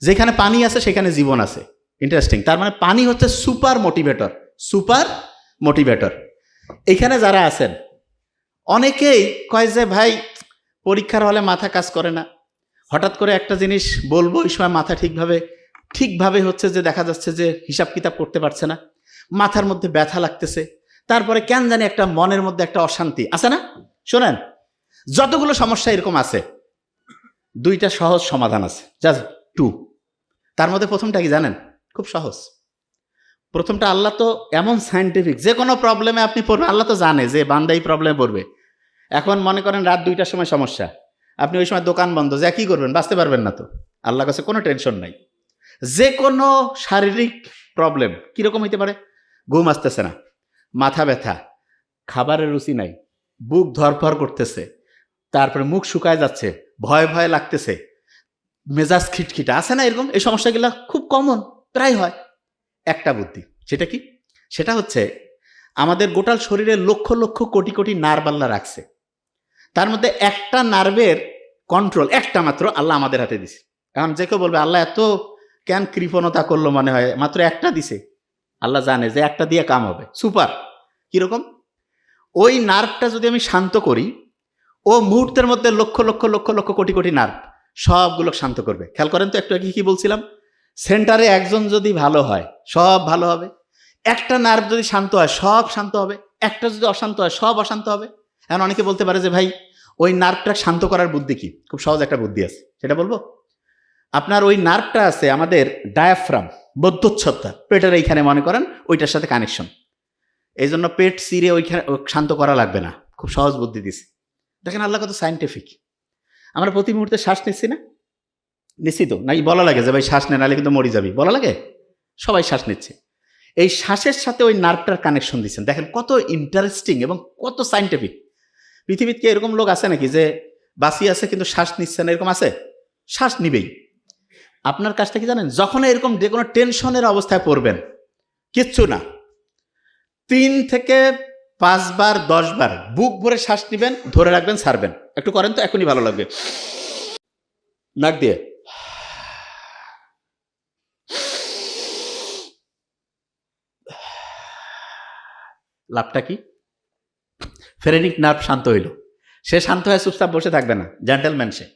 যেখানে পানি আছে, সেখানে জীবন আছে। ইন্টারেস্টিং তার মানে পানি হচ্ছে সুপার মোটিভেটর সুপার মোটিভেটর। এখানে যারা আছেন, অনেকেই কয় যে, ভাই, পরীক্ষার হলে মাথা কাজ করে না। হঠাৎ করে একটা জিনিস বলব ওই সময় মাথা ঠিকভাবে ঠিকভাবে হচ্ছে যে, দেখা যাচ্ছে যে, হিসাব কিতাব করতে পারছে না। মাথার মধ্যে ব্যথা লাগতেছে। তারপরে কেন জানি একটা মনের মধ্যে একটা অশান্তি। আছে না? শোনেন, যতগুলো সমস্যা এরকম আছে, দুইটা সহজ সমাধান আছে। Just two. তার মধ্যে প্রথমটা কি জানেন? খুব সহজ। প্রথমটা আল্লাহ তো এমন সায়েন্টিফিক যে কোনো প্রবলেমে আপনি পড়বেন, আল্লাহ তো জানে যে বান্দা এই প্রবলেমে পড়বে। এখন মনে করেন রাত দুইটার সময় সমস্যা। আপনি ওই সময় দোকান বন্ধ, যা কী করবেন? বাঁচতে পারবেন না তো। আল্লাহ কাছে কোনো টেনশন নাই। যে কোনো শারীরিক প্রবলেম কীরকম হইতে পারে? ঘুম আসতেছে না, মাথা ব্যথা, খাবারের রুচি নাই, বুক ধরফর করতেছে, তারপরে মুখ শুকায় যাচ্ছে, ভয় ভয় লাগতেছে মেজাজ খিটখিটা। আছে না এরকম? এই সমস্যাগুলো খুব কমন প্রায় হয়। একটা বুদ্ধি, সেটা কি? সেটা হচ্ছে, আমাদের গোটাল শরীরে লক্ষ লক্ষ কোটি কোটি নার্ভ আল্লাহ রাখছে। তার মধ্যে একটা নার্ভের কন্ট্রোল একটা মাত্র আল্লাহ আমাদের হাতে দিছে। এখন যে কেউ বলবে, আল্লাহ, এত কেন কৃপণতা করল মনে হয়? মাত্র একটা দিছে। আল্লাহ জানে যে একটা দিয়ে কাম হবে। সুপার। কীরকম? ওই নার্ভটা যদি আমি শান্ত করি, ও মুহূর্তের মধ্যে লক্ষ লক্ষ লক্ষ লক্ষ কোটি কোটি নার্ভ সবগুলো শান্ত করবে। খেয়াল করেন তো, একটু আগে কি বলছিলাম? সেন্টারে একজন যদি ভালো হয়, সব ভালো হবে। একটা নার্ভ যদি শান্ত হয়, সব শান্ত হবে। একটা যদি অশান্ত হয়, সব অশান্ত হবে। এখন অনেকে বলতে পারে যে, ভাই, ওই নার্ভটা শান্ত করার বুদ্ধি কি? খুব সহজ একটা বুদ্ধি আছে। সেটা বলব? আপনার ওই নার্ভটা আছে আমাদের ডায়াফ্রাম বদ্ধচ্ছত্তা। পেটের এইখানে মনে করেন, ওইটার সাথে কানেকশন এই জন্য পেট সিরে ওইখানে শান্ত করা লাগবে না। খুব সহজ বুদ্ধি দিছে। দেখেন আল্লাহ কত সাইন্টিফিক আমরা প্রতি মুহূর্তে শ্বাস নিচ্ছি না? নিচ্ছি তো। নাকি বলা লাগে যে, ভাই, শ্বাস নে, নাহলে কিন্তু মরে যাবি। বলা লাগে? সবাই শ্বাস নিচ্ছে। এই শ্বাসের সাথে ওই নার্ভটার কানেকশন দিচ্ছেন। দেখেন কত ইন্টারেস্টিং এবং কত সাইন্টিফিক পৃথিবীতে এরকম লোক আছে নাকি যে বাসি আছে কিন্তু শ্বাস নিচ্ছে না? এরকম আছে? শ্বাস নিবেই। আপনার কাজটা কি জানেন? যখন এরকম যে কোনো টেনশনের অবস্থায় পড়বেন, কিচ্ছু না। তিন থেকে পাঁচবার, দশবার বুক ভরে শ্বাস নেবেন, ধরে রাখবেন, ছাড়বেন। একটু করেন তো, এখনই ভালো লাগবে। নাক দিয়ে। লাভটা কি? ফেরেনিক নার্ভ শান্ত হইল। সে শান্ত হয়ে চুপচাপ বসে থাকবে না জেন্টেলম্যান সে।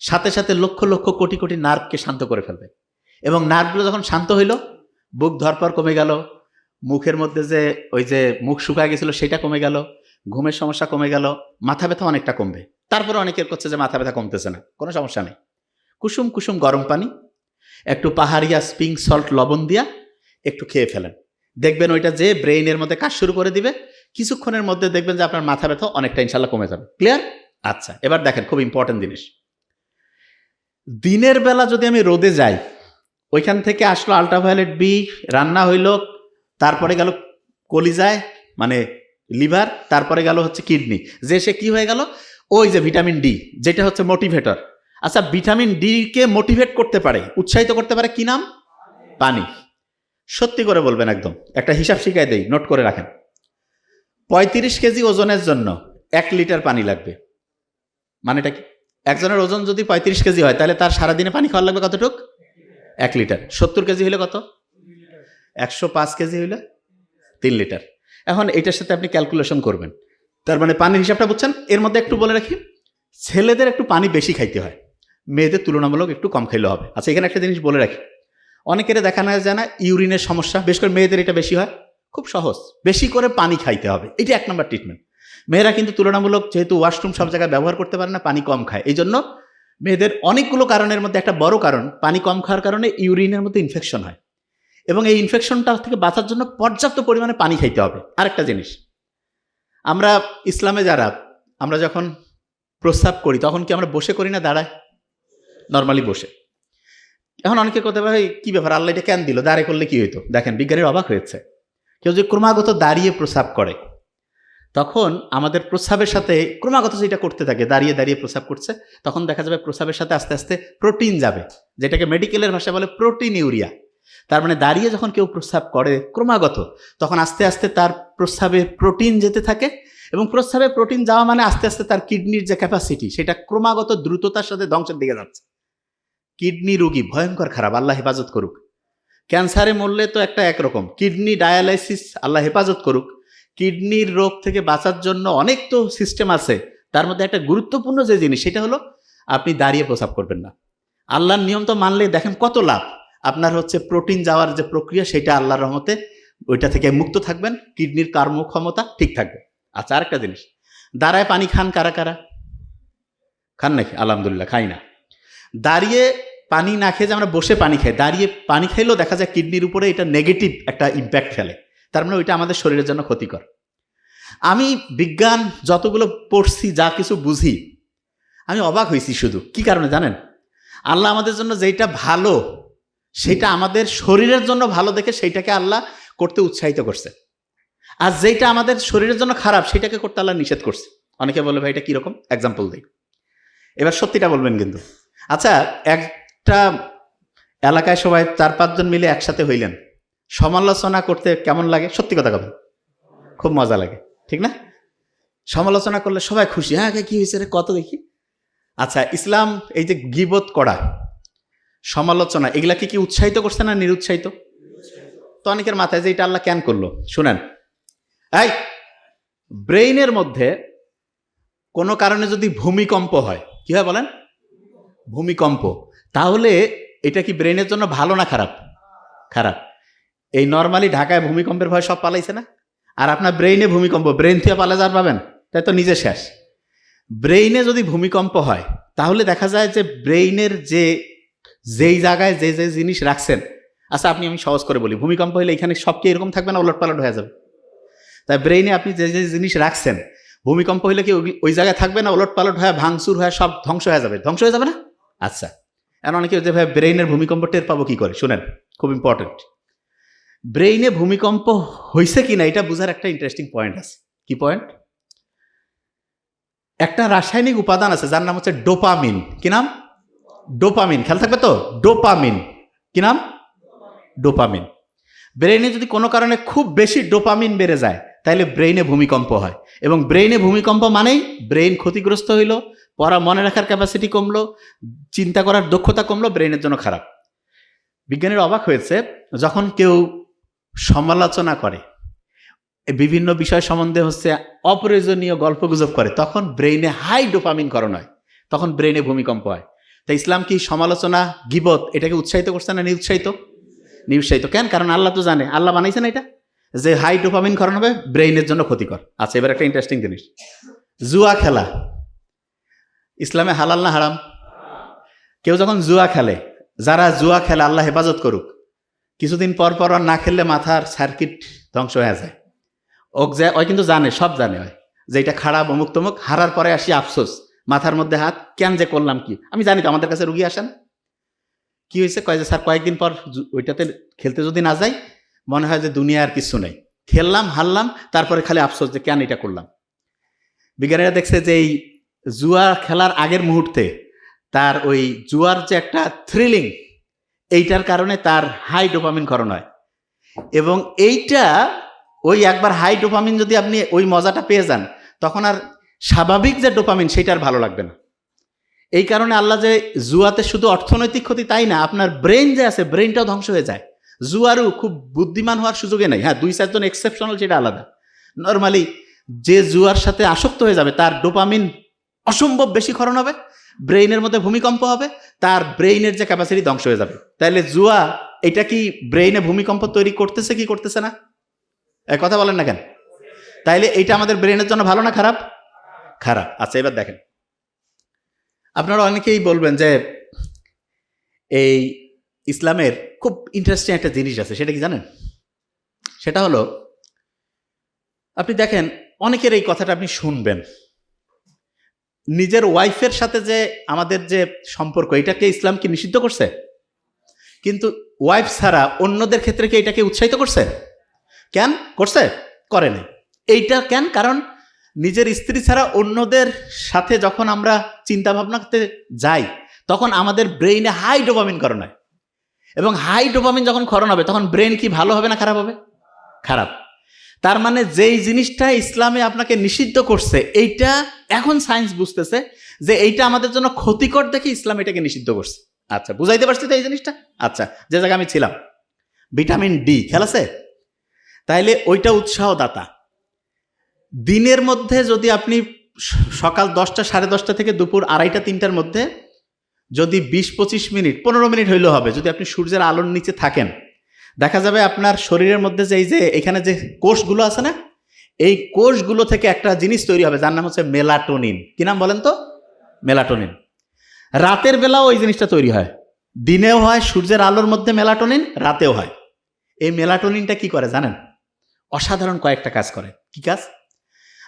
সাথে সাথে লক্ষ লক্ষ কোটি কোটি নার্ভকে শান্ত করে ফেলবে। এবং নার্ভগুলো যখন শান্ত হইল, বুক ধরপর কমে গেল মুখের মধ্যে যে ওই যে মুখ শুকায় গেছিল সেটা কমে গেল, ঘুমের সমস্যা কমে গেল, মাথা ব্যথা অনেকটা কমবে। তারপরে অনেকের করছে যে মাথা ব্যথা কমতেছে না, কোনো সমস্যা নেই। কুসুম কুসুম গরম পানি, একটু পাহাড়িয়া স্প্রিং সল্ট লবণ দিয়া একটু খেয়ে ফেলেন। দেখবেন ওইটা যে ব্রেইনের মধ্যে কাজ শুরু করে দিবে, কিছুক্ষণের মধ্যে দেখবেন যে আপনার মাথা ব্যথা অনেকটা ইনশাল্লাহ কমে যাবে। ক্লিয়ার আচ্ছা এবার দেখেন খুব ইম্পর্টেন্ট জিনিস। দিনের বেলা যদি আমি রোদে যাই, ওইখান থেকে আসলো আল্ট্রাভায়োলেট বি রান্না হইল তারপরে গেল কলিজায় মানে লিভার, তারপরে গেল হচ্ছে কিডনি। যে সে কি হয়ে গেল? ওই যে ভিটামিন ডি, যেটা হচ্ছে মোটিভেটর। আচ্ছা ভিটামিন ডি কে মোটিভেট করতে পারে, উৎসাহিত করতে পারে কি নাম? পানি। সত্যি করে বলবেন একদম। একটা হিসাব শিখাই দেই, নোট করে রাখেন। পঁয়ত্রিশ কেজি ওজনের জন্য এক লিটার পানি লাগবে। মানেটা কি? একজনের ওজন যদি পঁয়ত্রিশ কেজি হয়, তাহলে তার সারাদিনে পানি খাওয়া লাগবে কতটুক? এক লিটার। সত্তর কেজি হলে কত? একশো পাঁচ কেজি হইলে তিন লিটার। এখন এটার সাথে আপনি ক্যালকুলেশন করবেন। তার মানে পানির হিসাবটা বুঝছেন? এর মধ্যে একটু বলে রাখি, ছেলেদের একটু পানি বেশি খাইতে হয়। মেয়েদের তুলনামূলক একটু কম খাইলে হবে। আচ্ছা এখানে একটা জিনিস বলে রাখি। অনেকের দেখা না যায় না ইউরিনের সমস্যা বেশ করে মেয়েদের এটা বেশি হয়। খুব সহজ। বেশি করে পানি খাইতে হবে। এটা এক নম্বর ট্রিটমেন্ট মেয়েরা কিন্তু তুলনামূলক যেহেতু ওয়াশরুম সব জায়গায় ব্যবহার করতে পারে না, পানি কম খায়। এই জন্য মেয়েদের অনেকগুলো কারণের মধ্যে একটা বড় কারণ, পানি কম খাওয়ার কারণে ইউরিনের মধ্যে ইনফেকশন হয়। এবং এই ইনফেকশনটা থেকে বাঁচার জন্য পর্যাপ্ত পরিমাণে পানি খাইতে হবে। আরেকটা জিনিস, আমরা ইসলামে যারা, আমরা যখন প্রস্রাব করি, তখন কি আমরা বসে করি না দাঁড়ায়? নর্মালি বসে। এখন অনেকে করতে ভাই কি ব্যাপার? আল্লাহ এটা কেন দিল? দাঁড়িয়ে করলে কি হইতো? দেখেন, বিজ্ঞানীর অবাক হয়েছে। কেউ যে ক্রমাগত দাঁড়িয়ে প্রস্রাব করে, তখন আমাদের প্রস্রাবের সাথে, ক্রমাগত যেটা করতে থাকে, দাঁড়িয়ে দাঁড়িয়ে প্রস্রাব করছে, তখন দেখা যাবে প্রস্রাবের সাথে আস্তে আস্তে প্রোটিন যাবে, যেটাকে মেডিকেলের ভাষায় বলে প্রোটিন ইউরিয়া তার মানে দাঁড়িয়ে যখন কেউ প্রস্রাব করে ক্রমাগত, তখন আস্তে আস্তে তার প্রস্রাবে প্রোটিন যেতে থাকে এবং প্রস্রাবে প্রোটিন যাওয়া মানে আস্তে আস্তে তার কিডনির যে ক্যাপাসিটি সেটা ক্রমাগত দ্রুততার সাথে ধ্বংসের দিকে যাচ্ছে। কিডনি রুগী ভয়ঙ্কর খারাপ, আল্লাহ হেফাজত করুক। ক্যান্সারে মরলে তো একটা একরকম কিডনি ডায়ালাইসিস আল্লাহ হেফাজত করুক। কিডনির রোগ থেকে বাঁচার জন্য অনেক তো সিস্টেম আছে, তার মধ্যে একটা গুরুত্বপূর্ণ যে জিনিস, সেটা হলো আপনি দাঁড়িয়ে প্রসাব করবেন না। আল্লাহর নিয়ম তো মানলে দেখেন কত লাভ। আপনার হচ্ছে প্রোটিন যাওয়ার যে প্রক্রিয়া, সেটা আল্লাহর রহমতে ওইটা থেকে মুক্ত থাকবেন। কিডনির কর্মক্ষমতা ঠিক থাকবে। আচ্ছা আরেকটা জিনিস। দাঁড়ায় পানি খান কারা কারা? খান নাকি? আলহামদুলিল্লাহ, খাই না। দাঁড়িয়ে পানি না খেয়ে যে আমরা বসে পানি খাই, দাঁড়িয়ে পানি খাইলেও দেখা যায় কিডনির উপরে এটা নেগেটিভ একটা ইম্প্যাক্ট ফেলে। তার মানে ওইটা আমাদের শরীরের জন্য ক্ষতিকর। আমি বিজ্ঞান যতগুলো পড়ছি, যা কিছু বুঝি, আমি অবাক হয়েছি শুধু। কি কারণে জানেন? আল্লাহ আমাদের জন্য যেটা ভালো সেটা আমাদের শরীরের জন্য ভালো দেখে সেইটাকে আল্লাহ করতে উৎসাহিত করছে। আর যেটা আমাদের শরীরের জন্য খারাপ, সেটাকে করতে আল্লাহ নিষেধ করছে। অনেকে বলে, ভাই, এটা কীরকম এক্সাম্পল দিই। এবার সত্যিটা বলবেন কিন্তু। আচ্ছা একটা এলাকায় সবাই চার পাঁচজন মিলে একসাথে হইলেন। সমালোচনা করতে কেমন লাগে? সত্যি কথা কথা খুব মজা লাগে, ঠিক না? সমালোচনা করলে সবাই খুশি হ্যাঁ কি হয়েছে রে? কত দেখি? আচ্ছা ইসলাম এই যে গিবত করা সমালোচনা এগুলা কি কি উৎসাহিত করছে না নিরুৎসাহিত? তো অনেকের মাথায় যে এটা আল্লাহ ক্যান করল? শুনেন। এই, ব্রেইনের মধ্যে কোনো কারণে যদি ভূমিকম্প হয়, কি হয় বলেন? ভূমিকম্প। তাহলে এটা কি ব্রেনের জন্য ভালো না খারাপ? খারাপ। এই নর্মালি ঢাকায় ভূমিকম্পের ভয় সব পালাইছে না? আর আপনার ব্রেইনে ভূমিকম্প ব্রেন থেকে পালা যার পাবেন, তাই তো নিজে শেষ। ব্রেইনে যদি ভূমিকম্প হয়, তাহলে দেখা যায় যে ব্রেইনের যে যেই জায়গায় যে যে জিনিস রাখছেন। আচ্ছা আপনি আমি সহজ করে বলি, ভূমিকম্প হলে এখানে সব কি এরকম থাকবে না ওলট পালট হয়ে যাবে? তাই ব্রেইনে আপনি যে যে জিনিস রাখছেন, ভূমিকম্প হলে কি ওই- জায়গায় থাকবে না ওলট পালট হয়ে, ভাঙচুর হয়ে, সব ধ্বংস হয়ে যাবে? ধ্বংস হয়ে যাবে না? আচ্ছা এখন অনেকে যে ভাই ব্রেইনের ভূমিকম্প টের পাবো কি করে? শুনেন, খুব ইম্পর্টেন্ট ব্রেইনে ভূমিকম্প হয়েছে কি না, এটা বোঝার একটা ইন্টারেস্টিং পয়েন্ট আছে। কি পয়েন্ট একটা রাসায়নিক উপাদান আছে, যার নাম হচ্ছে ডোপামিন কি নাম? ডোপামিন, খেয়াল থাকবে তো? ডোপামিন। কি নাম? ডোপামিন। ব্রেইনে যদি কোনো কারণে খুব বেশি ডোপামিন বেড়ে যায় তাহলে ব্রেইনে ভূমিকম্প হয়। এবং ব্রেইনে ভূমিকম্প মানেই ব্রেইন ক্ষতিগ্রস্ত হইল, পড়া মনে রাখার ক্যাপাসিটি কমলো, চিন্তা করার দক্ষতা কমলো ব্রেইনের জন্য খারাপ। বিজ্ঞানীর অবাক হয়েছে, যখন কেউ সমালোচনা করে, বিভিন্ন বিষয় সম্বন্ধে হচ্ছে অপ্রয়োজনীয় গল্পগুজব করে, তখন ব্রেইনে হাই ডোপামিন করণ হয়। তখন ব্রেইনে ভূমিকম্প হয়। তাই ইসলাম কি সমালোচনা, গিবত, এটাকে উৎসাহিত করছে না নিরুৎসাহিত? নিরুৎসাহিত। কেন? কারণ আল্লাহ তো জানে। আল্লাহ বানাইছে না এটা? যে হাই ডোপামিন করণ হবে, ব্রেইনের জন্য ক্ষতিকর। আচ্ছা এবার একটা ইন্টারেস্টিং জিনিস। জুয়া খেলা। ইসলামে হালাল না হারাম? কেউ যখন জুয়া খেলে, যারা জুয়া খেলে আল্লাহ হেফাজত করুক, কিছুদিন পর পর না খেললে মাথার সার্কিট ধ্বংস হয়ে যায়। ওক যে ওই কিন্তু জানে, সব জানে হয় যে এটা খারাপ অমুক তমুক হারার পরে আসি আফসোস। মাথার মধ্যে হাত, কেন যে করলাম কি? আমি জানি তো আমাদের কাছে রুগী আসেন। কি হয়েছে? কয় যে, স্যার, কয়েকদিন পর ওইটাতে খেলতে যদি না যাই, মনে হয় যে দুনিয়া আর কিছু নেই। খেললাম, হারলাম, তারপরে খালি আফসোস যে কেন এটা করলাম। বিজ্ঞানীরা দেখছে যে এই জুয়া খেলার আগের মুহূর্তে তার ওই জুয়ার যে একটা থ্রিলিং এইটার কারণে তার হাই ডোপামিন করণ হয়। এবং এইটা ওই একবার হাই ডোপামিন যদি আপনি ওই মজাটা পেয়ে যান, তখন আর স্বাভাবিক যে ডোপামিন, সেটা আর ভালো লাগবে না। এই কারণে আল্লাহ যে জুয়াতে শুধু অর্থনৈতিক ক্ষতি তাই না, আপনার ব্রেন যে আছে ব্রেনটাও ধ্বংস হয়ে যায়। জুয়ারও খুব বুদ্ধিমান হওয়ার সুযোগে নেই। হ্যাঁ দুই চারজন এক্সেপশনাল সেটা আলাদা। নর্মালি যে জুয়ার সাথে আসক্ত হয়ে যাবে, তার ডোপামিন অসম্ভব বেশি ক্ষরণ হবে, ব্রেইনের মধ্যে ভূমিকম্প হবে, তার ব্রেইনের যে ক্যাপাসিটি ধ্বংস হয়ে যাবে। তাহলে জুয়া, এটা কি ব্রেইনে ভূমিকম্প তৈরি করতেছে কি করতেছে না? কথা বলেন না কেন? তাইলে এইটা আমাদের ব্রেনের জন্য ভালো না খারাপ? খারাপ। আচ্ছা এবার দেখেন। আপনারা অনেকেই বলবেন যে এই ইসলামের খুব ইন্টারেস্টিং একটা জিনিস আছে, সেটা কি জানেন? সেটা হলো, আপনি দেখেন, অনেকের এই কথাটা আপনি শুনবেন। নিজের ওয়াইফের সাথে যে আমাদের যে সম্পর্ক, এটাকে ইসলাম কি নিষিদ্ধ করছে? কিন্তু ওয়াইফ ছাড়া অন্যদের ক্ষেত্রে কি এটাকে উৎসাহিত করছে? কেন? করছে? করে নাই। এইটা কেন? কারণ নিজের স্ত্রী ছাড়া অন্যদের সাথে যখন আমরা চিন্তা ভাবনাতে যাই, তখন আমাদের ব্রেইনে হাই ডোপামিন করণ হয়। এবং হাই ডোপামিন যখন ক্ষরণ হবে, তখন ব্রেন কি ভালো হবে না খারাপ হবে? খারাপ। তার মানে যেই জিনিসটা ইসলামে আপনাকে নিষিদ্ধ করছে, এইটা এখন সায়েন্স বুঝতেছে যে এইটা আমাদের জন্য ক্ষতিকর দেখে ইসলাম এটাকে নিষিদ্ধ করছে। আচ্ছা বুঝাইতে পারছি তো এই জিনিসটা? আচ্ছা যে জায়গায় আমি ছিলাম। ভিটামিন ডি, খেয়াল আছে? তাইলে ওইটা উৎসাহদাতা। দিনের মধ্যে যদি আপনি সকাল দশটা, সাড়ে দশটা থেকে দুপুর আড়াইটা, তিনটার মধ্যে যদি বিশ, পঁচিশ মিনিট, পনেরো মিনিট হইলেও হবে, যদি আপনি সূর্যের আলোর নিচে থাকেন। দেখা যাবে আপনার শরীরের মধ্যে যে এই যে, এখানে যে কোষগুলো আছে না, এই কোষগুলো থেকে একটা জিনিস তৈরি হবে, যার নাম হচ্ছে মেলাটোনিন। কি নাম বলেন তো? মেলাটোনিন। রাতের বেলাও ওই জিনিসটা তৈরি হয়। দিনেও হয়, সূর্যের আলোর মধ্যে মেলাটোনিন, রাতেও হয়। এই মেলাটোনিনটা কি করে জানেন? অসাধারণ কয়েকটা কাজ করে। কি কাজ?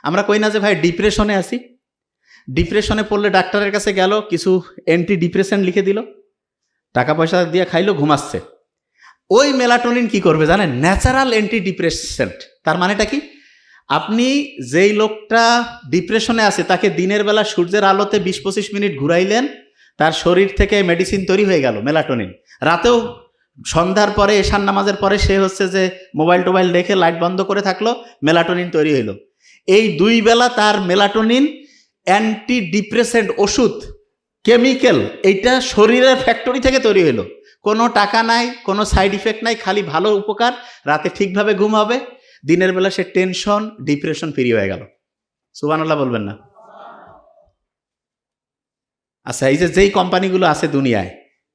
আমরা কই না যে ভাই ডিপ্রেশনে আছি। ডিপ্রেশনে পড়লে ডাক্তারের কাছে গেল, কিছু অ্যান্টি ডিপ্রেশন লিখে দিল। টাকা পয়সা দিয়ে খাইলো ঘুমাচ্ছে ওই মেলাটোনিন কি করবে জানেন? ন্যাচারাল অ্যান্টি ডিপ্রেশেন্ট তার মানেটা কি? আপনি যেই লোকটা ডিপ্রেশনে আছে, তাকে দিনের বেলা সূর্যের আলোতে বিশ পঁচিশ মিনিট ঘুরাইলেন, তার শরীর থেকে মেডিসিন তৈরি হয়ে গেল মেলাটোনিন রাতেও সন্ধ্যার পরে এশান নামাজের পরে সে হচ্ছে যে মোবাইল টোবাইল দেখে লাইট বন্ধ করে থাকল মেলাটোনিন তৈরি হইল। এই দুই বেলা তার মেলাটোনিন অ্যান্টি ডিপ্রেসেন্ট ওষুধ, কেমিক্যাল, এইটা শরীরের ফ্যাক্টরি থেকে তৈরি হলো কোনো টাকা নাই, কোনো সাইড ইফেক্ট নাই, খালি ভালো উপকার, রাতে ঠিকভাবে ঘুম হবে, দিনের বেলা সে টেনশন ডিপ্রেশন ফ্রি হয়ে গেল। সুবানাল্লাহ বলবেন না। আচ্ছা এই যে যেই কোম্পানিগুলো আছে দুনিয়ায়,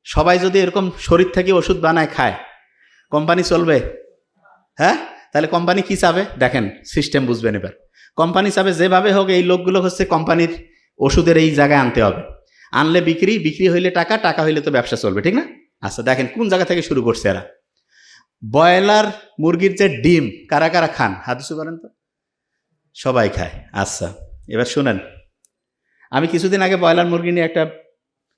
সবাই যদি এরকম শরীর থেকে ওষুধ বানায় খায়, কোম্পানি চলবে? হ্যাঁ? তাহলে কোম্পানি কি চাবে? দেখেন সিস্টেম বুঝবেন এবার। কোম্পানি চাবে যেভাবে হোক, এই লোকগুলো হচ্ছে কোম্পানির ওষুধের এই জায়গায় আনতে হবে। আনলে বিক্রি বিক্রি হইলে টাকা টাকা হইলে তো ব্যবসা চলবে, ঠিক না? আচ্ছা দেখেন, কোন জায়গা থেকে শুরু করছে এরা? ব্রয়লার, মুরগির যে ডিম, কারা কারা খান? হাত উঁচু করেন তো। সবাই খায়। আচ্ছা এবার শুনেন। আমি কিছুদিন আগে ব্রয়লার মুরগি নিয়ে একটা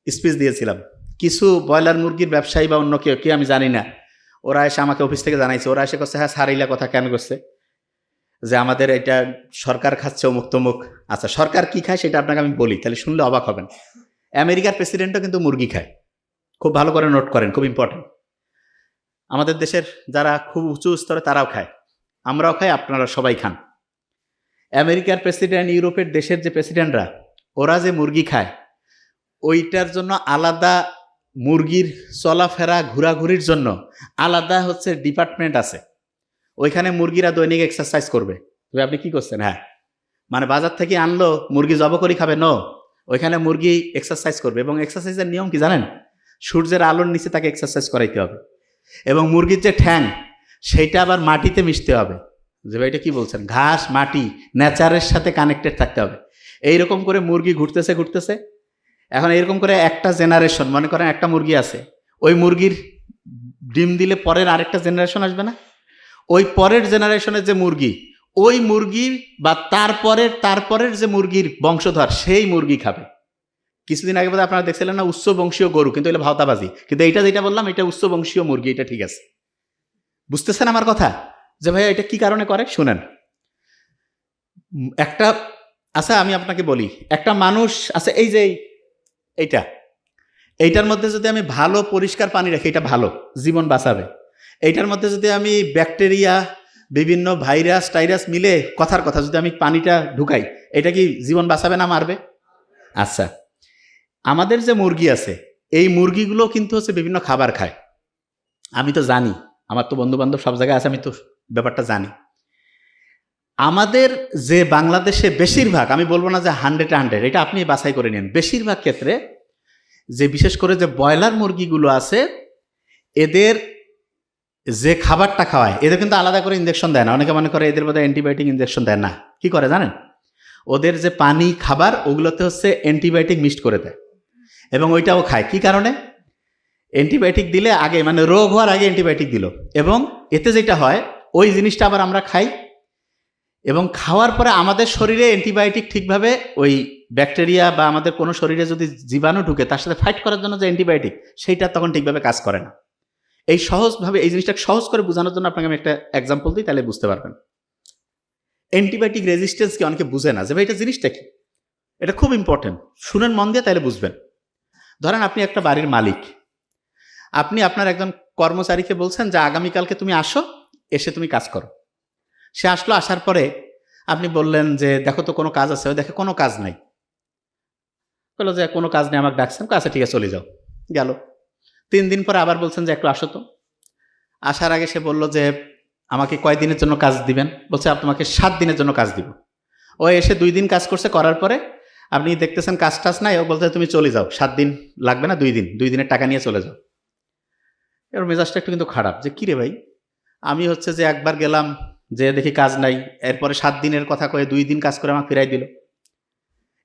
স্পিচ দিয়েছিলাম। কিছু ব্রয়লার মুরগির ব্যবসায়ী বা অন্য কেউ কি আমি জানি না। ওরা এসে আমাকে অফিস থেকে জানাইছে। ওরা এসে করছে হ্যাঁ সারিলা কথা কেন করছে? যে আমাদের এটা সরকার খাচ্ছে, অমুক তমুক। আচ্ছা সরকার কি খায় সেটা আপনাকে আমি বলি, তাহলে শুনলে অবাক হবেন। আমেরিকার প্রেসিডেন্টও কিন্তু মুরগি খায়। খুব ভালো করে নোট করেন, খুব ইম্পর্টেন্ট আমাদের দেশের যারা খুব উঁচু স্তরে তারাও খায়। আমরাও খাই, আপনারা সবাই খান। আমেরিকার প্রেসিডেন্ট ইউরোপের দেশের যে প্রেসিডেন্টরা ওরা যে মুরগি খায়, ওইটার জন্য আলাদা মুরগির চলাফেরা ঘোরাঘুরির জন্য আলাদা হচ্ছে ডিপার্টমেন্ট আছে। ওইখানে মুরগিরা দৈনিক এক্সারসাইজ করবে। তবে আপনি কি করছেন? হ্যাঁ। মানে বাজার থেকে আনলো, মুরগি জব করি খাবে? ন ওইখানে মুরগি এক্সারসাইজ করবে। এবং এক্সারসাইজের নিয়ম কি জানেন? সূর্যের আলোর নিচে তাকে এক্সারসাইজ করাইতে হবে। এবং মুরগির যে ঠ্যাং সেইটা আবার মাটিতে মিশতে হবে। যে ভাই এটা কি বলছেন? ঘাস, মাটি নেচারের সাথে কানেক্টেড থাকতে হবে। এইরকম করে মুরগি ঘুরতেছে ঘুরতেছে। এখন এরকম করে একটা জেনারেশন মনে করেন একটা মুরগি আছে, ওই মুরগির ডিম দিলে পরের আরেকটা জেনারেশন আসবে না? ওই পরের জেনারেশনের যে মুরগি, ওই মুরগি বা তারপরের তারপরের যে মুরগির বংশধর, সেই মুরগি খাবে। কিছুদিন আগে বোধহয় আপনারা দেখছিলেন না, উচ্চ বংশীয় গরু, কিন্তু এটা ভাওতাবাজি। কিন্তু এইটা যেটা বললাম, এটা উচ্চ বংশীয় মুরগি, এটা ঠিক আছে। বুঝতেছেন আমার কথা? যে ভাই এটা কি কারণে করে? শুনেন। একটা আচ্ছা আমি আপনাকে বলি, একটা মানুষ আছে এই যে এইটা। এইটার মধ্যে যদি আমি ভালো পরিষ্কার পানি রাখি, এটা ভালো, জীবন বাঁচাবে। এইটার মধ্যে যদি আমি ব্যাকটেরিয়া, বিভিন্ন ভাইরাস, টাইরাস মিলে কথার কথা যদি আমি পানিটা ঢুকাই, এটা কি জীবন বাঁচাবে না মারবে? আচ্ছা আমাদের যে মুরগি আছে, এই মুরগিগুলো কিন্তু হচ্ছে বিভিন্ন খাবার খায়। আমি তো জানি, আমার তো বন্ধু বান্ধব সব জায়গায় আছে, আমি তো ব্যাপারটা জানি। আমাদের যে বাংলাদেশে বেশিরভাগ, আমি বলব না যে হান্ড্রেড হান্ড্রেড এটা আপনি বাছাই করে নিন। বেশিরভাগ ক্ষেত্রে যে বিশেষ করে যে ব্রয়লার মুরগিগুলো আছে, এদের যে খাবারটা খাওয়ায়, এদের কিন্তু আলাদা করে ইঞ্জেকশন দেয় না। অনেকে মনে করে এদের মধ্যে অ্যান্টিবায়োটিক ইঞ্জেকশন দেয় না। কি করে জানেন? ওদের যে পানি, খাবার, ওগুলোতে হচ্ছে অ্যান্টিবায়োটিক মিক্সড করে দেয়। এবং ওইটাও খায়। কি কারণে? অ্যান্টিবায়োটিক দিলে আগে মানে রোগ হওয়ার আগে অ্যান্টিবায়োটিক দিল। এবং এতে যেটা হয়, ওই জিনিসটা আবার আমরা খাই এবং খাওয়ার পরে আমাদের শরীরে অ্যান্টিবায়োটিক ঠিকভাবে ওই ব্যাকটেরিয়া বা আমাদের কোনো শরীরে যদি জীবাণু ঢুকে তার সাথে ফাইট করার জন্য যে অ্যান্টিবায়োটিক, সেইটা তখন ঠিকভাবে কাজ করে না। এই সহজভাবে, এই জিনিসটা সহজ করে বোঝানোর জন্য আপনাকে আমি একটা এক্সাম্পল দিই, তাহলে বুঝতে পারবেন। অ্যান্টিবায়োটিক রেজিস্ট্যান্স কি অনেকে বুঝে না, যে ভাই এটা জিনিসটা কি? এটা খুব ইম্পর্টেন্ট শুনেন মন দিয়ে তাহলে বুঝবেন। ধরেন আপনি একটা বাড়ির মালিক, আপনি আপনার একজন কর্মচারীকে বলছেন যে আগামীকালকে তুমি আসো, এসে তুমি কাজ করো। সে আসলো, আসার পরে আপনি বললেন যে, দেখো তো কোনো কাজ আছে। ও দেখে, কোনো কাজ নাই। বলল যে, কোনো কাজ নেই, আমাকে ডাকছেন আচ্ছা ঠিক আছে, চলে যাও। গেল। তিন দিন পরে আবার বলছেন যে, একটু আসো তো। আসার আগে সে বলল যে, আমাকে কয় দিনের জন্য কাজ দিবেন? বলছে আপনাকে সাত দিনের জন্য কাজ দিব। ও এসে দুই দিন কাজ করছে, করার পরে আপনি দেখতেছেন কাজ টাজ নাই, ও বলতে তুমি চলে যাও, সাত দিন লাগবে না, দুই দিন, দুই দিনের টাকা নিয়ে চলে যাও। এবার মেজাজটা একটু কিন্তু খারাপ, যে, কিরে ভাই? আমি হচ্ছে যে, একবার গেলাম যে দেখি কাজ নাই, এরপরে সাত দিনের কথা কয়ে দুই দিন কাজ করে আমাকে ফিরাই দিল।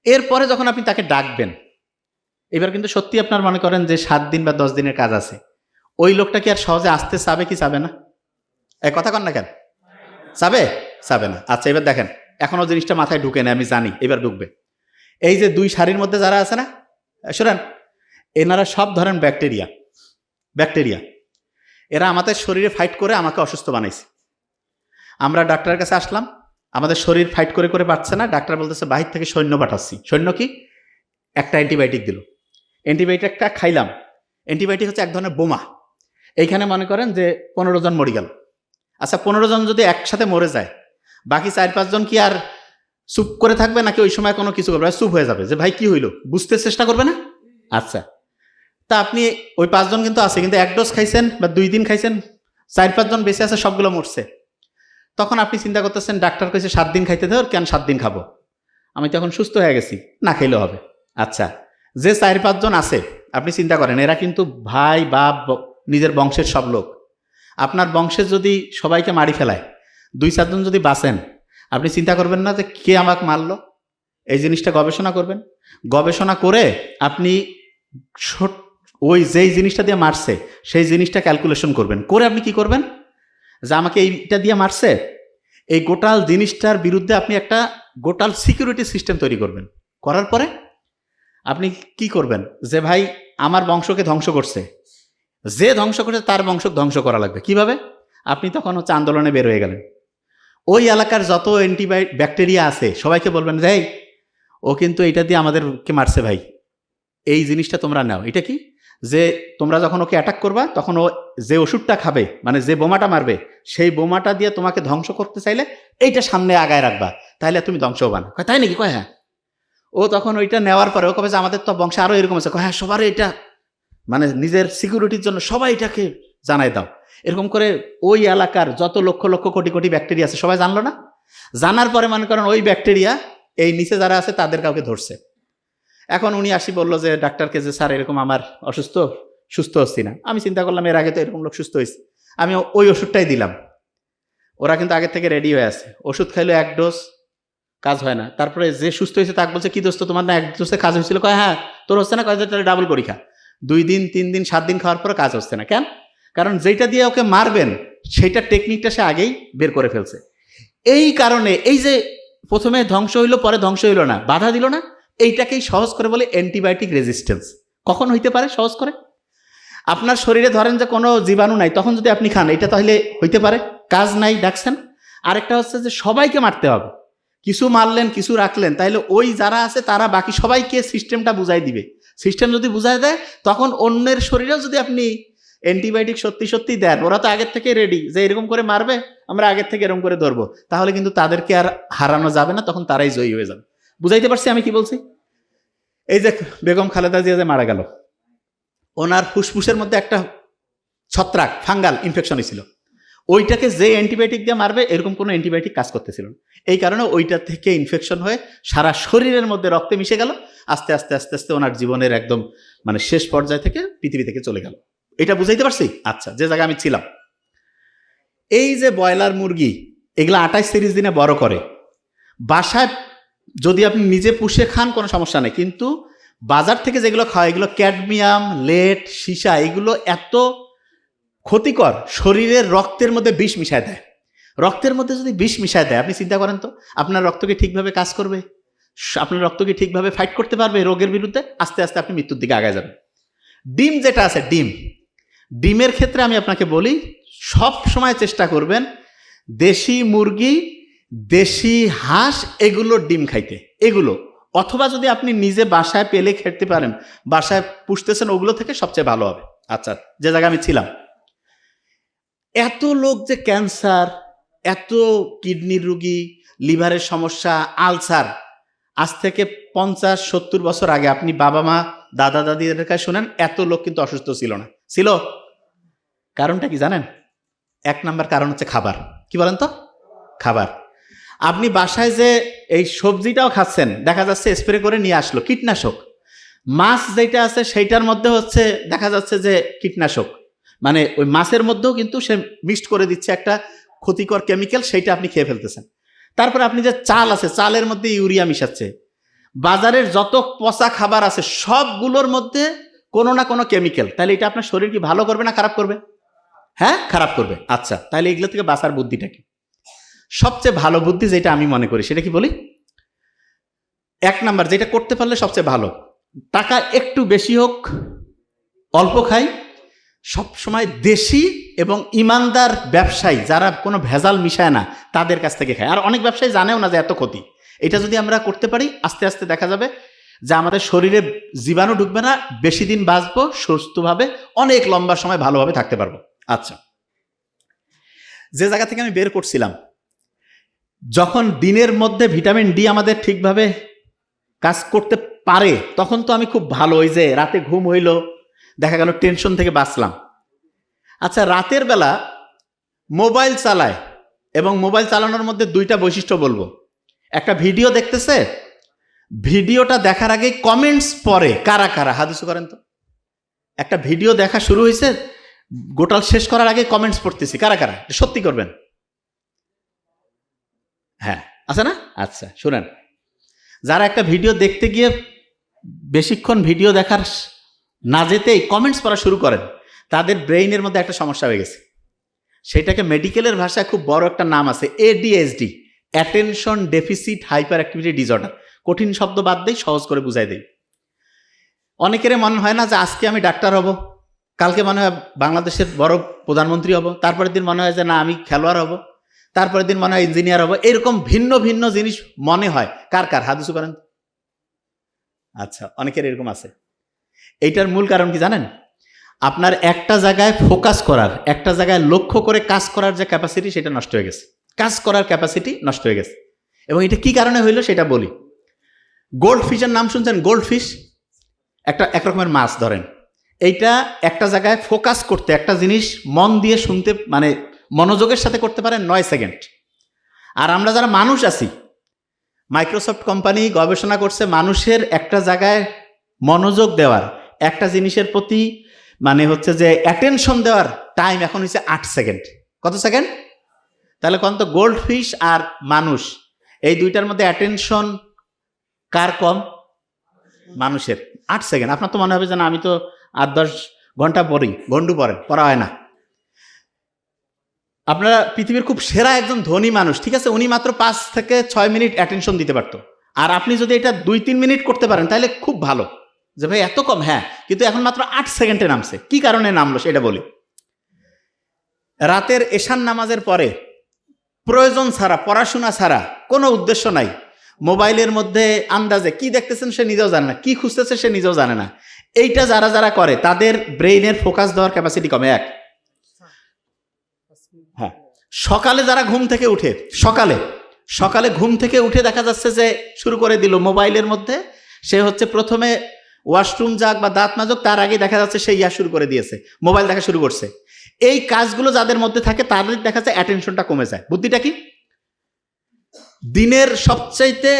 এরপরে যখন আপনি তাকে ডাকবেন, এবার কিন্তু সত্যি আপনার মনে করেন যে সাত দিন বা দশ দিনের কাজ আছে। ওই লোকটা কি আর সহজে আসতে চাবে কি চাবে না? এ কথা কন না কেন? চাবে? চাবে না। আচ্ছা এবার দেখেন এখনও জিনিসটা মাথায় ঢুকে না আমি জানি, এবার ঢুকবে। এই যে দুই শাড়ির মধ্যে যারা আছে না শোনেন, এনারা সব ধরেন ব্যাকটেরিয়া ব্যাকটেরিয়া। এরা আমাদের শরীরে ফাইট করে আমাকে অসুস্থ বানাইছে। আমরা ডাক্তারের কাছে আসলাম, আমাদের শরীর ফাইট করে করে পারছে না, ডাক্তার বলতেছে, বাহির থেকে সৈন্য পাঠাচ্ছি। সৈন্য কি? একটা অ্যান্টিবায়োটিক দিল। অ্যান্টিবায়োটিকটা খাইলাম। অ্যান্টিবায়োটিক হচ্ছে এক ধরনের বোমা। এইখানে মনে করেন যে পনেরো জন মরে গেল। আচ্ছা পনেরো জন যদি একসাথে মরে যায়, বাকি চার পাঁচজন কি আর চুপ করে থাকবে নাকি ওই সময় কোনো কিছু করবে চুপ হয়ে যাবে যে, ভাই, কি হইল? বুঝতে চেষ্টা করবে না? আচ্ছা। তা আপনি ওই পাঁচজন কিন্তু আছে, কিন্তু এক ডোজ খাইছেন বা দুই দিন খাইছেন, চার পাঁচজন বেঁচে আছে, সবগুলো মরছে। তখন আপনি চিন্তা করতেছেন, ডাক্তার কইছে সাত দিন খাইতে ধর, কেন সাত দিন খাব? আমি তখন সুস্থ হয়ে গেছি, না খাইলেও হবে। আচ্ছা যে চার পাঁচজন আছে, আপনি চিন্তা করেন, এরা কিন্তু ভাই, বাপ নিজের বংশের সব লোক। আপনার বংশের যদি সবাইকে মারি ফেলায়, দুই চারজন যদি বাঁচেন, আপনি চিন্তা করবেন না যে কে আমাকে মারলো? এই জিনিসটা গবেষণা করবেন। গবেষণা করে আপনি ওই যেই জিনিসটা দিয়ে মারছে, সেই জিনিসটা ক্যালকুলেশন করবেন। করে আপনি কি করবেন? যে আমাকে এইটা দিয়ে মারছে? এই গোটাল জিনিসটার বিরুদ্ধে আপনি একটা গোটাল সিকিউরিটি সিস্টেম তৈরি করবেন। করার পরে আপনি কি করবেন? যে ভাই আমার বংশকে ধ্বংস করছে। যে ধ্বংস করছে তার বংশ ধ্বংস করা লাগবে। কীভাবে? আপনি তখন হচ্ছে আন্দোলনে বের হয়ে গেলেন। ওই এলাকার যত অ্যান্টিবায়ো ব্যাকটেরিয়া আছে সবাইকে বলবেন যে "এই, ও কিন্তু এটা দিয়ে আমাদেরকে মারছে ভাই। এই জিনিসটা তোমরা নাও। এটা কি? যে তোমরা যখন ওকে অ্যাটাক করবা তখন ও যে ওষুধটা খাবে মানে যে বোমাটা মারবে সেই বোমাটা দিয়ে তোমাকে ধ্বংস করতে চাইলে এইটা সামনে আগায় রাখবা। তাহলে তুমি ধ্বংস হবা না। তাই নাকি? কয় হ্যাঁ। ও তখন ওইটা নেওয়ার পরে ও কবে যে আমাদের তো বংশে আরও এরকম আছে কয়, হ্যাঁ সবার এটা মানে নিজের সিকিউরিটির জন্য সবাই এটাকে জানাই দাও। এরকম করে ওই এলাকার যত লক্ষ লক্ষ কোটি কোটি ব্যাকটেরিয়া আছে সবাই জানলো না? জানার পরে মনে করেন ওই ব্যাকটেরিয়া এই নিচে যারা আছে তাদের কাউকে ধরছে। এখন উনি আসি বলল যে, ডাক্তারকে যে স্যার এরকম আমার অসুস্থ, সুস্থ হচ্ছি না। আমি চিন্তা করলাম, এর আগে তো এরকম লোক সুস্থ হয়েছে আমি ওই ওষুধটাই দিলাম। ওরা কিন্তু আগে থেকে রেডি হয়ে আছে। ওষুধ খাইলো এক ডোজ কাজ হয় না। তারপরে যে সুস্থ হয়েছে তাকে বলছে, কি দোস্ত, তোমার না এক ডোজে কাজ হয়েছিল কয় হ্যাঁ তোর হচ্ছে না? কয়, তাহলে ডাবল পরীক্ষা। দুই দিন, তিন দিন, সাত দিন খাওয়ার পরে কাজ হচ্ছে না। কেন? কারণ যেটা দিয়ে ওকে মারবেন, সেইটা টেকনিকটা সে আগেই বের করে ফেলছে। এই কারণে, এই যে প্রথমে ধ্বংস হইল, পরে ধ্বংস হইল না, বাধা দিল না এইটাকেই সহজ করে বলে অ্যান্টিবায়োটিক রেজিস্ট্যান্স। কখন হইতে পারে? সহজ করে? আপনার শরীরে ধরেন যে কোনো জীবাণু নাই, তখন যদি আপনি খান, এটা তাহলে হইতে পারে? কাজ নাই ডাকছেন আরেকটা হচ্ছে যে সবাইকে মারতে হবে। কিছু মারলেন, কিছু রাখলেন তাহলে ওই যারা আছে, তারা বাকি সবাইকে সিস্টেমটা বুঝাই দিবে। সিস্টেম যদি বুঝাই দেয়, তখন অন্যের শরীরেও যদি আপনি অ্যান্টিবায়োটিক সত্যি সত্যি দেন, ওরা তো আগের থেকে রেডি যে এরকম করে মারবে, আমরা আগের থেকে এরকম করে ধরবো, তাহলে কিন্তু তাদেরকে আর হারানো যাবে না, তখন তারাই জয়ী হয়ে যাবে। বুঝাইতে পারছি আমি কি বলছি? এই যে বেগম খালেদা জিয়া যে মারা গেল, ওনার ফুসফুসের মধ্যে একটা ছত্রাক, ফাঙ্গাল ইনফেকশন হয়েছিল। ওইটাকে যে অ্যান্টিবায়োটিক দিয়ে মারবে, এরকম কোনো অ্যান্টিবায়োটিক কাজ করতেছিল না। এই কারণে ওইটা থেকে ইনফেকশন হয়ে সারা শরীরের মধ্যে রক্তে মিশে গেল, আস্তে আস্তে আস্তে আস্তে ওনার জীবনের একদম মানে শেষ পর্যায় থেকে পৃথিবী থেকে চলে গেল। এটা বুঝাইতে পারছি? আচ্ছা যে জায়গায় আমি ছিলাম। এই যে ব্রয়লার মুরগি, এগুলো আঠাশ তিরিশ দিনে বড় করে। বাসায় যদি আপনি নিজে পুষে খান, কোনো সমস্যা নেই। কিন্তু বাজার থেকে যেগুলো খাওয়া এগুলো ক্যাডমিয়াম, লেট, সীসা, এগুলো এত ক্ষতিকর, শরীরের রক্তের মধ্যে বিষ মিশায় দেয়। রক্তের মধ্যে যদি বিষ মিশায় দেয়, আপনি চিন্তা করেন তো, আপনার রক্ত কি ঠিকভাবে কাজ করবে? আপনার রক্ত কি ঠিকভাবে ফাইট করতে পারবে রোগের বিরুদ্ধে? আস্তে আস্তে আপনি মৃত্যুর দিকে আগায় যাবেন। ডিম যেটা আছে, ডিম। ডিমের ক্ষেত্রে আমি আপনাকে বলি, সব সময় চেষ্টা করবেন দেশি মুরগি দেশি হাঁস, এগুলো ডিম খাইতে। এগুলো। অথবা যদি আপনি নিজে বাসায় পেলে খেতে পারেন, বাসায় পুষতেছেন, ওগুলো থেকে সবচেয়ে ভালো হবে। আচ্ছা যে জায়গায় আমি ছিলাম। এত লোক যে ক্যান্সার, এত কিডনির রুগী, লিভারের সমস্যা, আলসার, আজ থেকে পঞ্চাশ, সত্তর বছর আগে আপনি বাবা, মা, দাদা, দাদিদের কাছে শোনেন, এত লোক কিন্তু অসুস্থ ছিল না। ছিল। কারণটা কি জানেন? এক নাম্বার কারণ হচ্ছে খাবার। কি বলেন তো? খাবার। আপনি বাসায় যে এই সবজিটাও খাচ্ছেন, দেখা যাচ্ছে স্প্রে করে নিয়ে আসলো, কীটনাশক। মাছ যেটা আছে সেইটার মধ্যে হচ্ছে, দেখা যাচ্ছে যে কীটনাশক। মানে ওই মাছের মধ্যেও কিন্তু সে মিক্সড করে দিচ্ছে একটা ক্ষতিকর কেমিক্যাল সেইটা আপনি খেয়ে ফেলতেছেন। তারপরে আপনি যে চাল আছে, চালের মধ্যে ইউরিয়া মিশাচ্ছে। বাজারের যত পচা খাবার আছে, সবগুলোর মধ্যে কোনো না কোনো কেমিক্যাল তাহলে এটা আপনার শরীর কি ভালো করবে না খারাপ করবে? হ্যাঁ খারাপ করবে। আচ্ছা তাহলে এগুলো থেকে বাঁচার বুদ্ধিটা কি? সবচেয়ে ভালো বুদ্ধি যেটা আমি মনে করি, সেটা কি বলি? এক নাম্বার, যেটা করতে পারলে সবচেয়ে ভালো। টাকা একটু বেশি হোক, অল্প খাই সব সময় দেশি এবং ইমানদার ব্যবসায়ী যারা কোনো ভেজাল মিশায় না, তাদের কাছ থেকে খায়। আর অনেক ব্যবসায়ী জানেও না যে এত ক্ষতি। এটা যদি আমরা করতে পারি, আস্তে আস্তে দেখা যাবে যে আমাদের শরীরে জীবাণু ঢুকবে না, বেশি দিন বাঁচবো, সুস্থভাবে, অনেক লম্বা সময় ভালোভাবে থাকতে পারব। আচ্ছা। যে জায়গা থেকে আমি বের করছিলাম যখন দিনের মধ্যে ভিটামিন ডি আমাদের ঠিকভাবে কাজ করতে পারে, তখন তো আমি খুব ভালো, ওই যে রাতে ঘুম হইল, দেখা গেল টেনশন থেকে বাঁচলাম। আচ্ছা রাতের বেলা মোবাইল চালায় এবং মোবাইল চালানোর মধ্যে দুইটা বৈশিষ্ট্য বলব। একটা ভিডিও দেখতেছে, ভিডিওটা দেখার আগেই কমেন্টস পরে কারা কারা হাদিস করেন তো। একটা ভিডিও দেখা শুরু হয়েছে গোটাল শেষ করার আগে কমেন্টস পড়তেছি, কারা কারা, সত্যি করবেন। হ্যাঁ। আছে না? আচ্ছা শুনেন। যারা একটা ভিডিও দেখতে গিয়ে বেশিক্ষণ ভিডিও দেখার না যেতেই কমেন্টস পড়া শুরু করেন তাদের ব্রেইনের মধ্যে একটা সমস্যা হয়ে গেছে। সেটাকে মেডিকেলের ভাষায় খুব বড় একটা নাম আছে ADSD attention deficit hyperactivity disorder কঠিন শব্দ বাদ দেই সহজ করে বুঝাই দেই। অনেকের মনে হয় না যে আজকে আমি ডাক্তার হব কালকে মনে হয় বাংলাদেশের বড় প্রধানমন্ত্রী হব তারপরের দিন মনে হয় যে না আমি খেলোয়াড় হব। তারপরের দিন মনে হয় ইঞ্জিনিয়ার হব। এরকম ভিন্ন ভিন্ন জিনিস মনে হয়। কার কার? হাদিসু করেন আচ্ছা অনেকের এরকম আছে। এইটার মূল কারণ কি জানেন? আপনার একটা জায়গায় ফোকাস করার, একটা জায়গায় লক্ষ্য করে কাজ করার যে ক্যাপাসিটি সেটা নষ্ট হয়ে গেছে। কাজ করার ক্যাপাসিটি নষ্ট হয়ে গেছে। এবং এটা কি কারণে হইল সেটা বলি। গোল্ড ফিশের নাম শুনছেন? গোল্ড ফিশ একটা একরকমের মাছ ধরেন। এইটা একটা জায়গায় ফোকাস করতে, একটা জিনিস মন দিয়ে শুনতে মানে মনোযোগের সাথে করতে পারেন নয় সেকেন্ড। আর আমরা যারা মানুষ আছি মাইক্রোসফট কোম্পানি গবেষণা করছে মানুষের একটা জায়গায় মনোযোগ দেওয়ার, একটা জিনিসের প্রতি মানে হচ্ছে যে অ্যাটেনশন দেওয়ার টাইম এখন হচ্ছে আট সেকেন্ড। কত সেকেন্ড? তাহলে কোন তো গোল্ড ফিশ আর মানুষ, এই দুইটার মধ্যে অ্যাটেনশন কার কম? মানুষের। আট সেকেন্ড। আপনার তো মনে হবে যে না, আমি তো আট দশ ঘণ্টা পড়ি গন্ডু পড়েন, পড়া হয় না। আপনারা পৃথিবীর খুব সেরা একজন ধনী মানুষ, ঠিক আছে? উনি মাত্র পাঁচ থেকে ছয় মিনিট অ্যাটেনশন দিতে পারতো। আর আপনি যদি এটা দুই তিন মিনিট করতে পারেন, তাহলে খুব ভালো। যে ভাই, এত কম? হ্যাঁ। কিন্তু এখন মাত্র আট সেকেন্ডে নামছে। কি কারণে নামলো সেটা বলি। রাতের এশান নামাজের পরে প্রয়োজন ছাড়া, পড়াশোনা ছাড়া কোনো উদ্দেশ্য নাই। মোবাইলের মধ্যে আন্দাজে কি দেখতেছেন সে নিজেও জানে না, কি খুঁজতেছে সে নিজেও জানে না। এইটা যারা যারা করে, তাদের ব্রেইনের ফোকাস দেওয়ার ক্যাপাসিটি কমে এক। সকালে যারা ঘুম থেকে উঠে, সকালে সকালে ঘুম থেকে উঠে দেখা যাচ্ছে যে শুরু করে দিল মোবাইলের মধ্যে, সে হচ্ছে প্রথমে ওয়াশরুম যাক বা দাঁত মাজক, তার আগে দেখা যাচ্ছে সে ইয়া শুরু করে দিয়েছে, মোবাইল দেখা শুরু করছে। এই কাজগুলো যাদের মধ্যে থাকে, তাদের দেখা যাচ্ছে অ্যাটেনশনটা কমে যায়। বুদ্ধিটা কি? দিনের সবচাইতে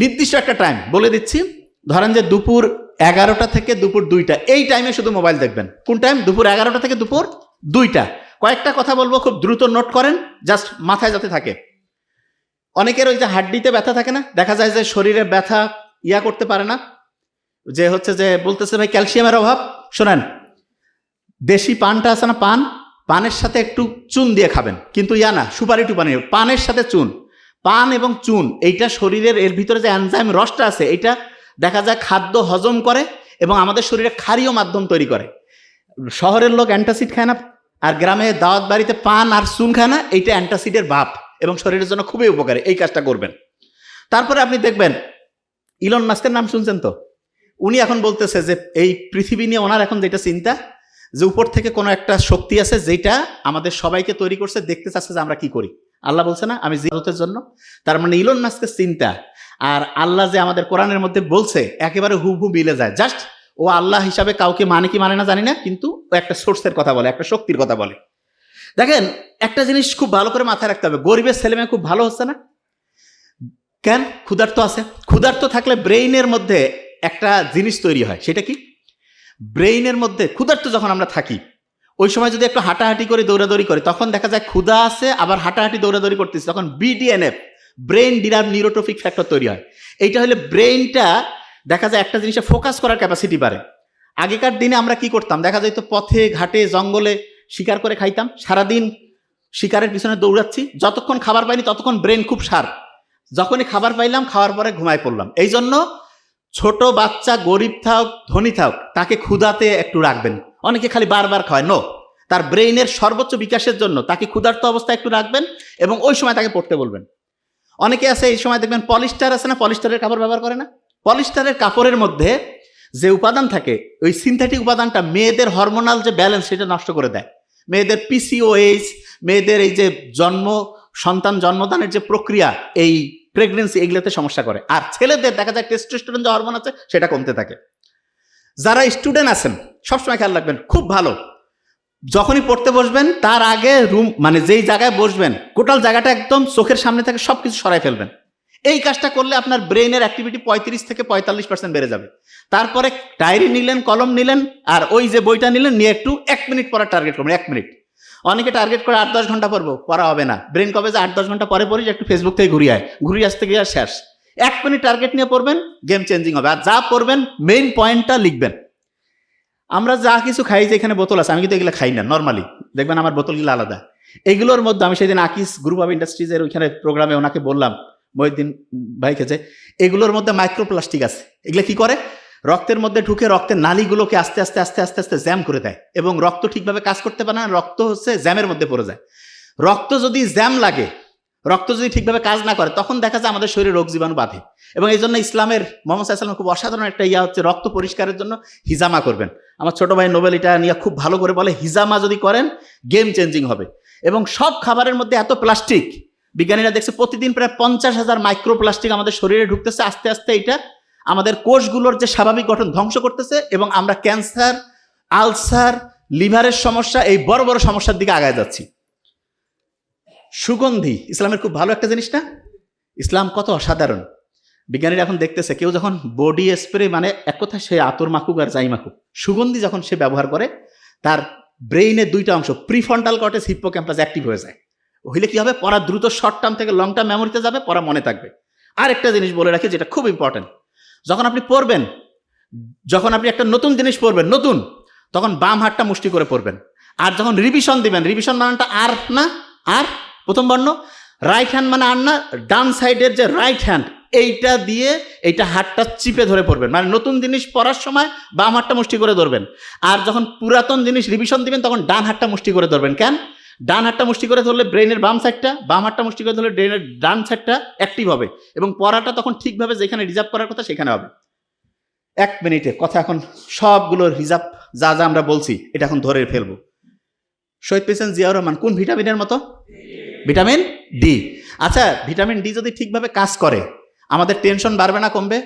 নির্দিষ্ট একটা টাইম বলে দিচ্ছি, ধরেন যে দুপুর এগারোটা থেকে দুপুর দুইটা, এই টাইমে শুধু মোবাইল দেখবেন। কোন টাইম দুপুর এগারোটা থেকে দুপুর দুইটা। কয়েকটা কথা বলব, খুব দ্রুত নোট করেন জাস্ট মাথায় যাতে থাকে। অনেকের ওই যে হাড্ডিতে ব্যথা থাকে না, দেখা যায় যে শরীরে ব্যথা ইয়া করতে পারে না, যে হচ্ছে যে বলতেছে ভাই ক্যালসিয়ামের অভাব, শোনেন, দেশি পানটা আছে না পান, পানের সাথে একটু চুন দিয়ে খাবেন, কিন্তু ইয়া না, সুপারি টুপানি, পানের সাথে চুন, পান এবং চুন, এইটা শরীরের, এর ভিতরে যে অ্যানজাইম রসটা আছে এটা দেখা যায় খাদ্য হজম করে এবং আমাদের শরীরে ক্ষারীয় মাধ্যম তৈরি করে। শহরের লোক অ্যান্টাসিড খায় না আর গ্রামে দাওয়াত বাড়িতে পান আর চুন খায় না, এইটা অ্যান্টাসিডের ভাব এবং শরীরের জন্য খুবই উপকারী। এই কাজটা করবেন। তারপরে আপনি দেখবেন ইলন মাস্কের নাম শুনছেন তো? উনি এখন বলতেছে যে, এই পৃথিবী নিয়ে ওনার এখন যেটা চিন্তা, যে উপর থেকে কোনো একটা শক্তি আছে যেটা আমাদের সবাইকে তৈরি করছে, দেখতে চাচ্ছে যে আমরা কি করি। আল্লাহ বলছে না, আমি জিরতের জন্য। তার মানে ইলন মাস্কের চিন্তা। আর আল্লাহ যে আমাদের কোরআনের মধ্যে বলছে, একেবারে হু হু মিলে যায়। জাস্ট ও আল্লাহ হিসাবে কাউকে মানে কি মানে না জানি না, কিন্তু ও একটা সোর্সের কথা বলে, একটা শক্তির কথা বলে। দেখেন, একটা জিনিস খুব ভালো করে মাথায় রাখতে হবে, গরিবের ছেলে মেয়ে খুব ভালো হচ্ছে না? কেন? ক্ষুধার্ত আছে। ক্ষুধার্ত থাকলে ব্রেইনের মধ্যে একটা জিনিস তৈরি হয়, সেটা কি? ব্রেইনের মধ্যে ক্ষুধার্ত যখন আমরা থাকি, ওই সময় যদি একটু হাঁটাহাঁটি করে, দৌড়াদৌড়ি করি, তখন দেখা যায় ক্ষুধা আছে, আবার হাঁটাহাঁটি, দৌড়াদৌড়ি করতেছে, তখন BDNF brain derived neurotrophic factor তৈরি হয়। এইটা হলে ব্রেইনটা দেখা যায় একটা জিনিসে ফোকাস করার ক্যাপাসিটি বাড়ে। আগেকার দিনে আমরা কি করতাম? দেখা যায় তো পথে, ঘাটে, জঙ্গলে শিকার করে খাইতাম। সারাদিন শিকারের পিছনে দৌড়াচ্ছি। যতক্ষণ খাবার পাইনি, ততক্ষণ ব্রেন খুব সার যখনই খাবার পাইলাম, খাওয়ার পরে ঘুমায় পড়লাম। এই জন্য ছোট বাচ্চা গরিব থাক, ধনী থাক, তাকে ক্ষুধাতে একটু রাখবেন। অনেকে খালি বারবার খায় নো তার ব্রেইনের সর্বোচ্চ বিকাশের জন্য তাকে ক্ষুধার্ত অবস্থায় একটু রাখবেন এবং ওই সময় তাকে পড়তে বলবেন। অনেকে আছে, এই সময় দেখবেন পলিস্টার আছে না? পলিস্টারের কাপড় ব্যবহার করে না? পলিস্টারের কাপড়ের মধ্যে যে উপাদান থাকে, ওই সিনথেটিক উপাদানটা মেয়েদের হরমোনাল যে ব্যালেন্স সেটা নষ্ট করে দেয়। মেয়েদের পিসিওএইচ মেয়েদের এই যে জন্ম, সন্তান জন্মদানের যে প্রক্রিয়া, এই প্রেগনেন্সি এগুলোতে সমস্যা করে। আর ছেলেদের দেখা যায় টেস্টোস্টেরন যে হরমোন আছে, সেটা কমতে থাকে। যারা স্টুডেন্ট আছেন, সবসময় খেয়াল রাখবেন, খুব ভালো। যখনই পড়তে বসবেন, তার আগে রুম মানে যেই জায়গায় বসবেন টোটাল জায়গাটা একদম চোখের সামনে থেকে সব কিছু সরাই ফেলবেন। এই কাজটা করলে আপনার ব্রেইনের অ্যাক্টিভিটি পঁয়ত্রিশ থেকে পঁয়তাল্লিশ পার্সেন্ট বেড়ে যাবে। তারপরে ডায়েরি নিলেন, কলম নিলেন, আর ওই যে বইটা নিলেন, নিয়ে একটু এক মিনিট পরে টার্গেট করবেন, এক মিনিট অনেকে টার্গেট করে আট দশ ঘণ্টা পড়ব, পড়া হবে না। ব্রেন কবে যে আট দশ ঘণ্টা পরে পড়ি যে একটু ফেসবুক থেকে ঘুরিয়ে আয়। ঘুরিয়ে আসতে গিয়ে শেষ। এক মিনিট টার্গেট নিয়ে পড়বেন গেম চেঞ্জিং হবে। আর যা পড়বেন মেইন পয়েন্টটা লিখবেন। আমরা যা কিছু খাই যে এখানে বোতল আছে, আমি কিন্তু এগুলো খাই না নর্মালি দেখবেন আমার বোতলগুলো আলাদা। এগুলোর মধ্যে আমি সেদিন আকিস গ্রুপ অফ ইন্ডাস্ট্রিজের ওইখানে প্রোগ্রামে ওনাকে বললাম মহিদ্দিন ভাইকে যে, এগুলোর মধ্যে মাইক্রোপ্লাস্টিক আছে। এগুলো কি করে? রক্তের মধ্যে ঢুকে রক্তের নালীগুলোকে আস্তে আস্তে আস্তে আস্তে আস্তে জ্যাম করে দেয় এবং রক্ত ঠিকভাবে কাজ করতে পারে না, রক্ত হচ্ছে জ্যামের মধ্যে পড়ে যায়। রক্ত যদি জ্যাম লাগে, রক্ত যদি ঠিকভাবে কাজ না করে, তখন দেখা যায় আমাদের শরীরে রোগ জীবাণু বাঁধে এবং এই জন্য ইসলামের মোহাম্মদ সাল্লাম খুব অসাধারণ একটা ইয়া হচ্ছে রক্ত পরিষ্কারের জন্য হিজামা করবেন। আমার ছোট ভাই নোবেল এটা নিয়ে খুব ভালো করে বলে, হিজামা যদি করেন গেম চেঞ্জিং হবে। এবং সব খাবারের মধ্যে এত প্লাস্টিক বিজ্ঞানীরা দেখছে প্রতিদিন প্রায় পঞ্চাশ হাজার মাইক্রোপ্লাস্টিক আমাদের শরীরে ঢুকতেছে। আস্তে আস্তে এটা আমাদের কোষগুলোর যে স্বাভাবিক গঠন ধ্বংস করতেছে এবং আমরা ক্যান্সার, আলসার, লিভারের সমস্যা, এই বড় বড় সমস্যার দিকে আগায় যাচ্ছি। সুগন্ধি, ইসলামের খুব ভালো একটা জিনিস না? ইসলাম কত অসাধারণ। বিজ্ঞানীরা এখন দেখতেছে, কেউ যখন বডি স্প্রে মানে এক কথা সে আতর মাখুক আর যাই মাখুক, সুগন্ধি যখন সে ব্যবহার করে, তার ব্রেইনের দুইটা অংশ প্রিফন্টাল কর্টেস হিপ্পোক্যাম্পাস অ্যাক্টিভ হয়ে যায়। হইলে কি হবে? পড়া দ্রুত শর্ট টার্ম থেকে লং টার্ম মেমোরিতে যাবে, পড়া মনে থাকবে। আর একটা জিনিস বলে রাখি যেটা খুব ইম্পর্টেন্ট যখন আপনি পড়বেন, যখন আপনি একটা নতুন জিনিস পড়বেন, নতুন, তখন বাম হাতটা মুষ্টি করে পড়বেন। আর যখন রিভিশন দিবেন রিভিশন মানেটা আর না, আর? প্রথম বর্ণ রাইট হ্যান্ড মানে আর না, ডান সাইডের যে রাইট হ্যান্ড এইটা দিয়ে এইটা হাতটা চিপে ধরে পড়বেন। মানে নতুন জিনিস পড়ার সময় বাম হাতটা মুষ্টি করে ধরবেন। আর যখন পুরাতন জিনিস রিভিশন দিবেন, তখন ডান হাতটা মুষ্টি করে ধরবেন। কেন? ডান হাতটা মুষ্টি করে ধরলে ব্রেনের বাম সাইডটা বাম হাতটা মুষ্টি করে ধরলে ব্রেনের ডান সাইডটা অ্যাক্টিভ হবে এবং পড়াটা তখন ঠিকভাবে যেখানে রিজার্ভ করার কথা সেখানে হবে। এক মিনিটে কথা এখন সবগুলোর রিজার্ভ যা যা আমরা বলছি, এটা এখন ধরে ফেলব। শহীদ পেয়েছেন জিয়াউর রহমান কোন ভিটামিনের মতো? ভিটামিন ডি আচ্ছা ভিটামিন ডি যদি ঠিকভাবে কাজ করে, আমাদের টেনশন বাড়বে না, কমবে?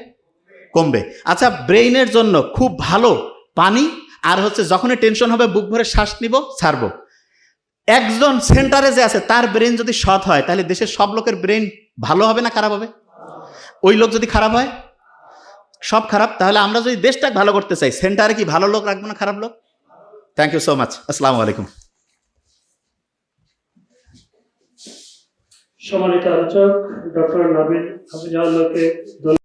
কমবে। আচ্ছা ব্রেইনের জন্য খুব ভালো পানি, আর হচ্ছে যখনই টেনশন হবে, বুক ভরে শ্বাস নিব, ছাড়বো। একজন সেন্টারে যে আছে, তার ব্রেন যদি সৎ হয়, তাহলে দেশের সব লোকের ব্রেন ভালো হবে না খারাপ হবে? ওই লোক যদি খারাপ হয়, সব খারাপ, তাহলে আমরা যদি দেশটাকে ভালো করতে চাই, সেন্টারে কি ভালো লোক রাখব না খারাপ লোক? থ্যাংক ইউ সো মাচ আসসালামু আলাইকুম। সম্মানিত আলোচক, ডক্টর নাবিল হাফিজাউল্লাহকে ধন্যবাদ।